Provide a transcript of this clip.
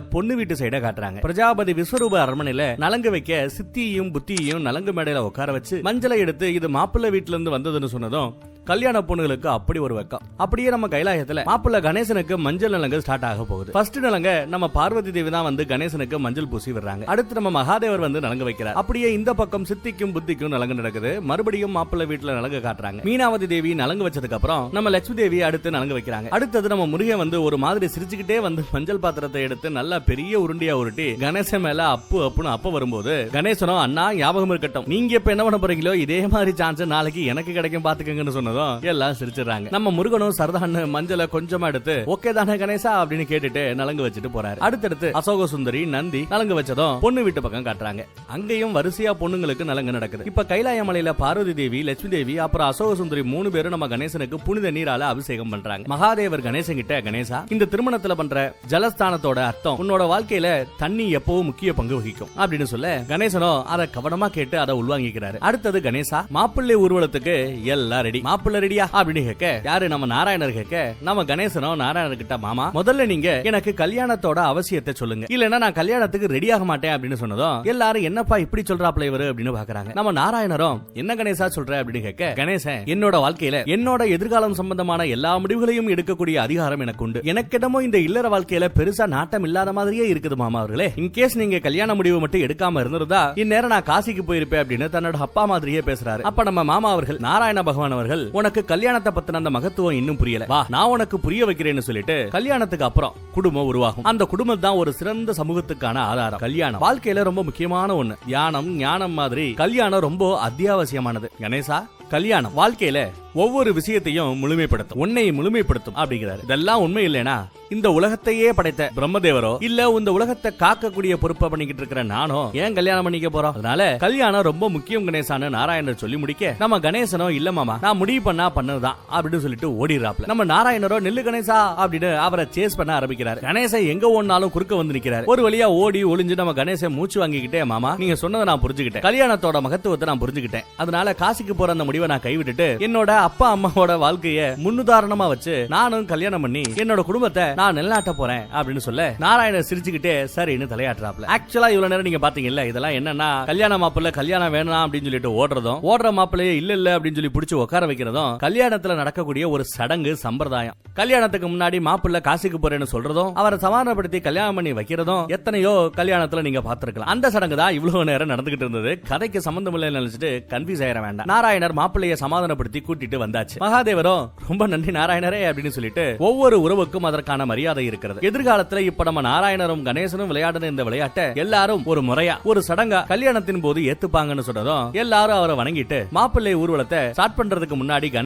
பொண்ணு வீட்டு சைட காட்டுறாங்க. பிரஜாபதி விஸ்வரூப அரண்மனையில நலங்கு வைக்க சித்தியையும் புத்தியையும் நலங்கு மேடையில உட்கார வச்சு மஞ்சளை எடுத்து இது மாப்பிள்ளை வீட்டுல இருந்து வந்ததுன்னு சொன்னதும் கல்யாண பொண்ணுகளுக்கு அப்படி ஒரு வெக்கம். அப்படியே நம்ம கைலாயத்துல மாப்பிள்ள கணேசனுக்கு மஞ்சள் நலங்கு ஸ்டார்ட் ஆக போகுது. ஃபர்ஸ்ட் நலங்க நம்ம பார்வதி தேவி தான் வந்து கணேசனுக்கு மஞ்சள் பூசி விடுறாங்க. அடுத்து நம்ம மகாதேவர் வந்து நலங்கு வைக்கிறார். அப்படியே இந்த பக்கம் சித்திக்கும் புத்திக்கும் நலங்கு நடக்குது. மறுபடியும் மாப்பிள்ள வீட்டுல நலங்கு காட்டுறாங்க. மீனாவதி தேவி நலங்கு வச்சதுக்கு அப்புறம் நம்ம லட்சுமி தேவி அடுத்து நலங்கு வைக்கிறாங்க. அடுத்தது நம்ம முருகன் வந்து ஒரு மாதிரி சிரிச்சுக்கிட்டே வந்து மஞ்சள் பாத்திரத்தை எடுத்து நல்லா பெரிய உருண்டியா உருட்டி கணேசன் மேல அப்பு அப்புன்னு அப்ப வரும்போது கணேசனும் அண்ணா ஞாபகம் இருக்கட்டும். நீங்க இப்ப என்ன பண்ண போறீங்களோ இதே மாதிரி சான்ஸ் நாளைக்கு எனக்கு கிடைக்கும் பாத்துக்கங்கன்னு சொன்னதும் எல்லாம் சிரிச்சிடுறாங்க. நம்ம முருகனும் சரதான்னு மஞ்சளை கொஞ்சமா எடுத்து ஓகே தானே கணேசா? அப்படின்னு கேட்டுட்டு நலங்கு வச்சுட்டு போறாரு. அடுத்தடுத்து அசோக சுந்தரி நந்தி நலங்கு வச்சதும் பொண்ணு வீட்டு பக்கம் காட்டுறாங்க. அங்கேயும் வரிசையா பொண்ணுங்களுக்கு நலங்கு நடக்குது. இப்ப கைலாய மலையில பார்வதி தேவி லட்சுமி தேவி அப்புறம் அசோக சுந்தரி மூணு பேரும் நம்ம கணேசனுக்கு புனித நீரால அபிஷேகம் பண்றாங்க. மகாதேவர் கணேசன் கிட்ட கணேசா இந்த திருமணத்துல பண்ற ஜலஸ்தானத்தோட அர்த்தம் உன்னோட வாழ்க்கையில தண்ணி எப்பவும் முக்கிய பங்கு வகிக்கும். அப்படின்னு சொல்ல கணேசனோ அதை கவனமா கேட்டு அதை உள்வாங்கிக்கிறாரு. அடுத்தது கணேசா மாப்பிள்ளை ஊர்வலத்துக்கு எல்லாம் ரெடி மாப்பிள்ளை ரெடியா அப்படின்னு கேட்க யாரு? நம்ம நாராயணர் கேட்க நம்ம கணேசனோ நாராயணர் கிட்ட மாமா முதல்ல நீங்க எனக்கு கல்யாணத்தோட அவசியத்தை சொல்லுங்க. இல்லனா நான் கல்யாணத்துக்கு ரெடி ஆக மாட்டேன் அப்படின்னு சொன்னதும் எல்லாரும் என்னப்பா இப்படி சொல்றாப்ல இவரு? அப்படின்னு பாக்குறாங்க. நம்ம நாராயணரும் என்ன கணேசா சொல்ற? அப்படின்னு கேட்க கணேசன் என்னோட வாழ்க்கையில என்னோட எதிர்காலம் சம்பந்தமான எல்லா முடிவுகளையும் எடுக்கக்கூடிய அதிகாரம் எனக்கு உண்டு. எனக்கிடமோ இந்த இல்லற வாழ்க்கையில பெருசா நாட்டம் இல்லாத மாதிரியே இருக்குது மாமா அவர்களே. இன்கேஸ் நீங்க கல்யாண முடிவு மட்டும் எடுக்காம இருந்திருந்தா இந்நேரம் நான் காசிக்கு போயிருப்பேன் அப்படின்னு தன்னோட அப்பா மாதிரியே பேசுறாரு. அப்ப நம்ம மாமா அவர்கள் நாராயண பகவான் அவர்கள் உனக்கு கல்யாணத்தை பத்தின அந்த மகத்துவம் இன்னும் புரியல. வா நான் உனக்கு புரிய வைக்கிறேன்னு சொல்லிட்டு கல்யாணத்துக்கு அப்புறம் குடும்பம் உருவாகும். அந்த குடும்பம் தான் ஒரு சிறந்த சமூகத்துக்கான ஆதாரம். கல்யாணம் வாழ்க்கையில ரொம்ப முக்கியமான ஒண்ணு. தியானம் ஞானம் மாதிரி கல்யாணம் ரொம்ப அத்தியாவசியமானது. கணேசா கல்யாணம் வாழ்க்கையில ஒவ்வொரு விஷயத்தையும் முழுமைப்படுத்தும். உன்னை முழுமைப்படுத்தும் அப்படிங்கிறாரு. இதெல்லாம் உண்மை இல்லைனா இந்த உலகத்தையே படைத்த பிரம்மதேவரோ இல்ல இந்த உலகத்தை காக்கக்கூடிய பொறுப்பை பண்ணிக்கிட்டு இருக்கிற நானோ ஏன் கல்யாணம் பண்ணிக்க போறோம்? அதனால கல்யாணம் ரொம்ப முக்கியம் கணேசான்னு நாராயணர் சொல்லி முடிக்க நம்ம கணேசனோ இல்ல மாமா நான் முடிவு பண்ணா பண்ணதுதான் அப்படின்னு சொல்லிட்டு ஓடிடுறாப்ல. நம்ம நாராயணரோ நெல்லு கணேசா அப்படின்னு அவரை சேஸ் பண்ண ஆரம்பிக்கிறாரு. கணேசன் எங்க ஓடினாலும் குறுக்க வந்து நிக்கிறாரு. ஒரு வழியா ஓடி ஒளிஞ்சு நம்ம கணேசன் மூச்சு வாங்கிக்கிட்டே மாமா நீங்க சொன்னதை நான் புரிஞ்சுக்கிட்டேன். கல்யாணத்தோட மகத்துவத்தை நான் புரிஞ்சுக்கிட்டேன். அதனால காசிக்கு போற அந்த முடி நான் கைவிட்டுட்டு என்னோட அப்பா அம்மாவோட வாழ்க்கைய முன்னுதாரணமா வச்சு நானும் கல்யாணம் பண்ணி என்னோட குடும்பத்தை நான் நிலநாட்ட போறேன் அப்படின்னு சொல்ல நாராயணர் சிரிச்சுக்கிட்டே சரின்னு தலையாட்டுறாப்ல. ஆக்சுவலா இவ்வளவு நேரம் நீங்க பாத்தீங்கல்ல இதெல்லாம் என்னன்னா கல்யாண மாப்பிள்ள கல்யாணம் வேணாம் அப்படின்னு சொல்லிட்டு ஓடுறதும் ஓடுற மாப்பிள்ளையே இல்ல இல்ல அப்படின்னு சொல்லி பிடிச்சி உட்கார வைக்கிறதும் கல்யாணத்துல நடக்கக்கூடிய ஒரு சடங்கு சம்பிரதாயம். கல்யாணத்துக்கு முன்னாடி மாப்பிள்ள காசிக்கு போறேன்னு சொல்றதும் அவரை சமாதானப்படுத்தி கல்யாணம் பண்ணி வைக்கிறதும் எத்தனையோ கல்யாணத்துல நீங்க பாத்துருக்கலாம். அந்த சடங்கு தான் இவ்வளவு நேரம் நடந்துகிட்டு இருந்தது. கதைக்கு சம்பந்தம் இல்லைன்னு நினைச்சிட்டு கன்ஃபியூஸ் ஆயிட வேண்டாம். நாராயணர் மாப்பிள்ளைய சமாதானப்படுத்தி கூட்டிட்டு வந்தாச்சு. மகாதேவரும் ரொம்ப நன்றி நாராயணரே அப்படின்னு சொல்லிட்டு ஒவ்வொரு உறவுக்கும் அதற்கான மரியாதை இருக்கிறது. எதிர்காலத்துல இப்ப நம்ம நாராயணரும் கணேசனும் விளையாடுன இந்த விளையாட்டை எல்லாரும் ஒரு முறையா ஒரு சடங்கா கல்யாணத்தின் போது ஏத்துப்பாங்கன்னு சொன்னதும் எல்லாரும் அவரை வணங்கிட்டு மாப்பிள்ளை ஊர்வலத்தை ஸ்டார்ட் பண்றதுக்கு முன்னாடி